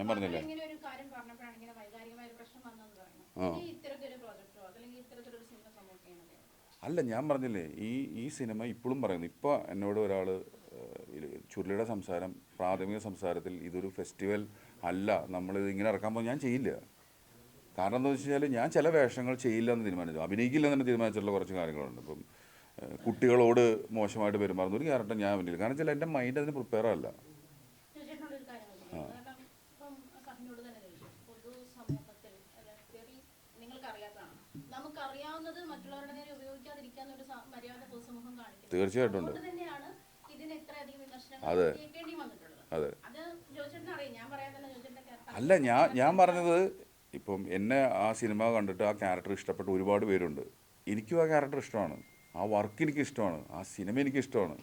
ഞാൻ പറഞ്ഞില്ലേ? അല്ല ഞാൻ പറഞ്ഞില്ലേ ഈ ഈ സിനിമ ഇപ്പോഴും പറയുന്നു. ഇപ്പോൾ എന്നോട് ഒരാൾ ചുരുളിയുടെ സംസാരം പ്രാഥമിക സംസാരത്തിൽ ഇതൊരു ഫെസ്റ്റിവൽ അല്ല നമ്മൾ ഇങ്ങനെ ഇറക്കാൻ പോകും ഞാൻ ചെയ്യില്ല. കാരണം എന്താ വെച്ച് കഴിഞ്ഞാൽ ഞാൻ ചില വേഷങ്ങൾ ചെയ്യില്ല എന്ന് തീരുമാനിച്ചു. അഭിനയിക്കില്ല എന്ന് തന്നെ തീരുമാനിച്ചിട്ടുള്ള കുറച്ച് കാര്യങ്ങളുണ്ട്. ഇപ്പം കുട്ടികളോട് മോശമായിട്ട് പെരുമാറുന്ന ഒരു ക്യാരക്ടർ ഞാൻ അഭിനയിക്കില്ല കാരണം വെച്ചാൽ എന്റെ മൈൻഡ് അതിന് പ്രിപ്പയർ അല്ല. നമുക്കറിയാവുന്നത് മറ്റുള്ളവരുടെ നേരെ ഉപയോഗിക്കാതിരിക്കാന്ന് ഒരു മര്യാദ പൊതുസമൂഹം തീർച്ചയായിട്ടും ഉണ്ട്. തന്നെയാണ് ഇതിന് ഇത്രയധികം വിമർശനങ്ങൾ അതെ. കേൾക്കേണ്ടി വന്നിട്ടുള്ളത്. അതെ. അത് അറിയാം. ഞാൻ പറയാൻ തന്നെ അല്ല ഞാൻ ഞാൻ പറഞ്ഞത് ഇപ്പം എന്നെ ആ സിനിമ കണ്ടിട്ട് ആ ക്യാരക്ടർ ഇഷ്ടപ്പെട്ട ഒരുപാട് പേരുണ്ട്. എനിക്കും ആ ക്യാരക്ടർ ഇഷ്ടമാണ്. ആ വർക്ക് എനിക്ക് ഇഷ്ടമാണ്. ആ സിനിമ എനിക്ക് ഇഷ്ടമാണ്.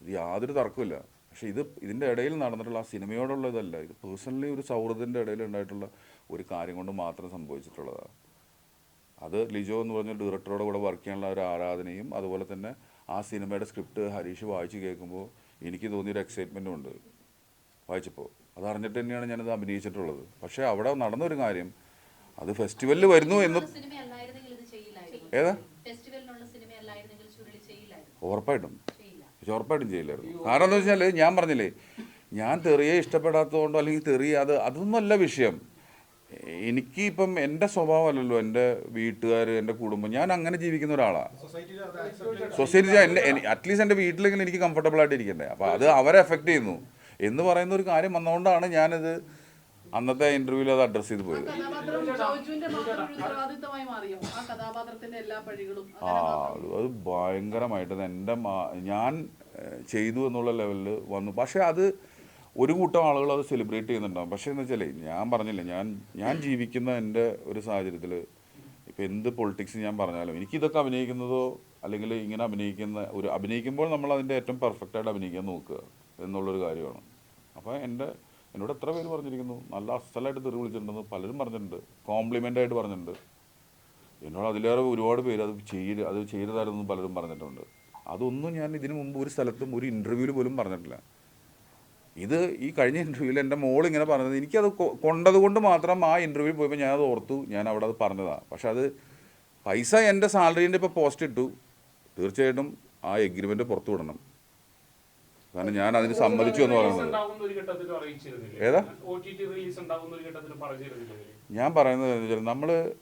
ഇത് യാതൊരു തർക്കമില്ല പക്ഷേ ഇത് ഇതിന്റെ ഇടയിൽ നടന്നിട്ടുള്ള ആ സിനിമയോടുള്ള ഇതല്ല. ഇത് പേഴ്സണലി ഒരു സൗഹൃദത്തിന്റെ ഇടയിൽ ഉണ്ടായിട്ടുള്ള ഒരു കാര്യം കൊണ്ട് മാത്രം സംഭവിച്ചിട്ടുള്ളതാണ്. അത് ലിജോ എന്ന് പറഞ്ഞ ഡയറക്ടറുടെ കൂടെ വർക്ക് ചെയ്യാനുള്ള ഒരു ആരാധനയും അതുപോലെ തന്നെ ആ സിനിമയുടെ സ്ക്രിപ്റ്റ് ഹരീഷ് വായിച്ച് കേൾക്കുമ്പോൾ എനിക്ക് തോന്നിയൊരു എക്സൈറ്റ്മെന്റും ഉണ്ട്. വായിച്ചപ്പോൾ അതറിഞ്ഞിട്ട് തന്നെയാണ് ഞാനത് അഭിനയിച്ചിട്ടുള്ളത്. പക്ഷേ അവിടെ നടന്നൊരു കാര്യം അത് ഫെസ്റ്റിവലിൽ വരുന്നു എന്ന് ഏതാ? ഉറപ്പായിട്ടും. ഉറപ്പായിട്ടും ചെയ്യില്ലായിരുന്നു. കാരണം എന്താ വെച്ചാൽ ഞാൻ പറഞ്ഞില്ലേ ഞാൻ തെറിയെ ഇഷ്ടപ്പെടാത്തതുകൊണ്ടോ അല്ലെങ്കിൽ തെറി അത് അതൊന്നുമല്ല വിഷയം. എനിക്ക് ഇപ്പം എന്റെ സ്വഭാവമല്ലല്ലോ എന്റെ വീട്ടുകാർ എന്റെ കുടുംബം. ഞാൻ അങ്ങനെ ജീവിക്കുന്ന ഒരാളാണ് സൊസൈറ്റി എന്റെ അറ്റ്ലീസ്റ്റ് എന്റെ വീട്ടിലെങ്കിലും എനിക്ക് കംഫർട്ടബിൾ ആയിട്ട് ഇരിക്കണ്ടേ. അപ്പോൾ അത് അവരെ എഫക്റ്റ് ചെയ്യുന്നു. എന്ന് പറയുന്ന ഒരു കാര്യം വന്നതുകൊണ്ടാണ് ഞാനത് അന്നത്തെ ഇന്റർവ്യൂവിൽ അത് അഡ്രസ് ചെയ്ത് പോയത്. ആ അത് ഭയങ്കരമായിട്ട് എന്റെ എന്റെ ഞാൻ ചെയ്തു എന്നുള്ള ലെവലിൽ വന്നു. പക്ഷേ അത് ഒരു കൂട്ടം ആളുകൾ അത് സെലിബ്രേറ്റ് ചെയ്യുന്നുണ്ടാവും. പക്ഷേ എന്ന് വെച്ചാലേ ഞാൻ പറഞ്ഞില്ലേ ഞാൻ ഞാൻ ജീവിക്കുന്ന എന്റെ ഒരു സാഹചര്യത്തിൽ ഇപ്പം എന്ത് പൊളിറ്റിക്സ് ഞാൻ പറഞ്ഞാലും എനിക്കിതൊക്കെ അഭിനയിക്കുന്നതോ അല്ലെങ്കിൽ ഇങ്ങനെ അഭിനയിക്കുന്ന ഒരു അഭിനയിക്കുമ്പോൾ നമ്മൾ അതിന്റെ ഏറ്റവും പെർഫെക്റ്റായിട്ട് അഭിനയിക്കാൻ നോക്കുക എന്നുള്ളൊരു കാര്യമാണ്. അപ്പോൾ എന്റെ എന്നോട് എത്ര പേര് പറഞ്ഞിരിക്കുന്നു? നല്ല അസലായിട്ട് തെറി വിളിച്ചിട്ടുണ്ടെന്ന് പലരും പറഞ്ഞിട്ടുണ്ട്. കോംപ്ലിമെന്റ് ആയിട്ട് പറഞ്ഞിട്ടുണ്ട്. എന്നോട് അതിലേറെ ഒരുപാട് പേര് അത് ചെയ്ത് അത് ചെയ്തതായിരുന്നു പലരും പറഞ്ഞിട്ടുണ്ട്. അതൊന്നും ഞാൻ ഇതിനു മുമ്പ് ഒരു സ്ഥലത്തും ഒരു ഇന്റർവ്യൂവിൽ പോലും പറഞ്ഞിട്ടില്ല. ഇത് ഈ കഴിഞ്ഞ ഇന്റർവ്യൂവിൽ എന്റെ മോൾ ഇങ്ങനെ പറഞ്ഞത്. എനിക്കത് കൊ- കൊണ്ടത് കൊണ്ട് മാത്രം ആ ഇന്റർവ്യൂ പോയപ്പോൾ ഞാനത് ഓർത്തു. ഞാൻ അവിടെ അത് പറഞ്ഞതാണ് പക്ഷെ അത് പൈസ എന്റെ സാലറീന്റെ ഇപ്പോൾ പോസ്റ്റ് ഇട്ടു. തീർച്ചയായിട്ടും ആ എഗ്രിമെന്റ് പുറത്തു വിടണം. കാരണം ഞാൻ അതിന് സമ്മതിച്ചു എന്ന് പറയുന്നത് ഏതാ? ഞാൻ പറയുന്നത് വെച്ചാൽ നമ്മൾ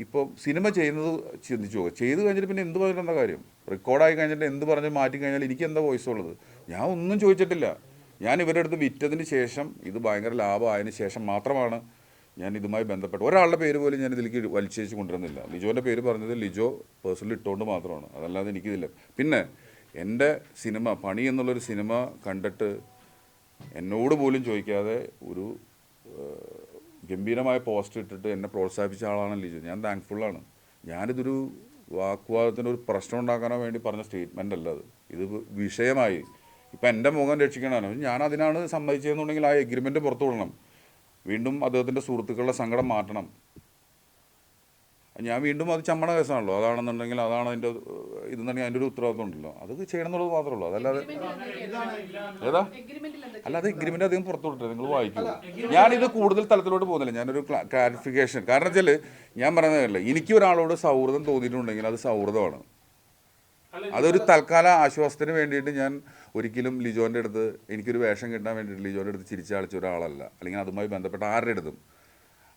ഇപ്പോൾ സിനിമ ചെയ്യുന്നത് ചിന്തിച്ചു പോകുക ചെയ്ത് കഴിഞ്ഞിട്ട് പിന്നെ എന്ത് പറഞ്ഞിട്ട് എന്താ കാര്യം റെക്കോർഡായി കഴിഞ്ഞിട്ട് എന്ത് പറഞ്ഞ് മാറ്റി കഴിഞ്ഞാൽ എനിക്ക് എന്താ വോയിസ് ഉള്ളത്? ഞാൻ ഒന്നും ചോദിച്ചിട്ടില്ല. ഞാൻ ഇവരുടെ അടുത്ത് വിറ്റതിന് ശേഷം ഇത് ഭയങ്കര ലാഭമായതിന് ശേഷം മാത്രമാണ് ഞാൻ ഇതുമായി ബന്ധപ്പെട്ട് ഒരാളുടെ പേര് പോലും ഞാൻ ഇതിലേക്ക് വലിച്ചേച്ച് കൊണ്ടുവരുന്നില്ല. ലിജോന്റെ പേര് പറഞ്ഞത് ലിജോ പേഴ്സണലി ഇട്ടുകൊണ്ട് മാത്രമാണ്. അതല്ലാതെ എനിക്കിതില്ല. പിന്നെ എന്റെ സിനിമ പണി എന്നുള്ളൊരു സിനിമ കണ്ടിട്ട് എന്നോട് പോലും ചോദിക്കാതെ ഒരു ഗംഭീരമായ പോസ്റ്റ് ഇട്ടിട്ട് എന്നെ പ്രോത്സാഹിപ്പിച്ച ആളാണ് ലിജോ. ഞാൻ താങ്ക്ഫുള്ളാണ് ഞാനിതൊരു വാക്വാദത്തിന്റെ ഒരു പ്രശ്നം ഉണ്ടാക്കാനോ വേണ്ടി പറഞ്ഞ സ്റ്റേറ്റ്മെന്റ് അല്ല അത്. ഇത് വിഷയമായി. ഇപ്പം എന്റെ മുഖം രക്ഷിക്കണമല്ലോ. ഞാൻ അതിനാണ് സമ്മതിച്ചതെന്നുണ്ടെങ്കിൽ ആ എഗ്രിമെന്റ് പുറത്തു വിടണം. വീണ്ടും അദ്ദേഹത്തിന്റെ സുഹൃത്തുക്കളുടെ സങ്കടം മാറ്റണം. ഞാൻ വീണ്ടും അത് ചമ്മണ കേസാണല്ലോ. അതാണെന്നുണ്ടെങ്കിൽ അതാണ് അതിന്റെ ഇതെന്നുണ്ടെങ്കിൽ അതിന്റെ ഒരു ഉത്തരവാദിത്വം ഉണ്ടല്ലോ. അത് ചെയ്യണം എന്നുള്ളത് മാത്രമേ ഉള്ളൂ. അതല്ലാതെ ഏതാ? അല്ലാതെ എഗ്രിമെന്റ് അധികം പുറത്തു വിട്ടത് നിങ്ങൾ വായിക്കുക ഞാനിത് കൂടുതൽ തലത്തിലോട്ട് പോകുന്നില്ല. ഞാനൊരു ക്ലാരിഫിക്കേഷൻ കാരണം വെച്ചാൽ ഞാൻ പറയുന്നതല്ല എനിക്ക് ഒരാളോട് സൗഹൃദം തോന്നിയിട്ടുണ്ടെങ്കിൽ അത് സൗഹൃദമാണ്. അതൊരു തൽക്കാല ആശ്വാസത്തിന് വേണ്ടിയിട്ട് ഞാൻ ഒരിക്കലും ലിജോന്റെ അടുത്ത് എനിക്കൊരു വേഷം കിട്ടാൻ വേണ്ടിയിട്ട് ലിജോന്റെ അടുത്ത് ചിരിച്ചളിച്ച ഒരാളല്ല. അല്ലെങ്കിൽ അതുമായി ബന്ധപ്പെട്ട ആരുടെ അടുത്തും.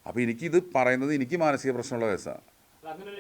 അപ്പോൾ എനിക്കിത് പറയുന്നത് എനിക്ക് മാനസിക പ്രശ്നമുള്ള കേസാണ്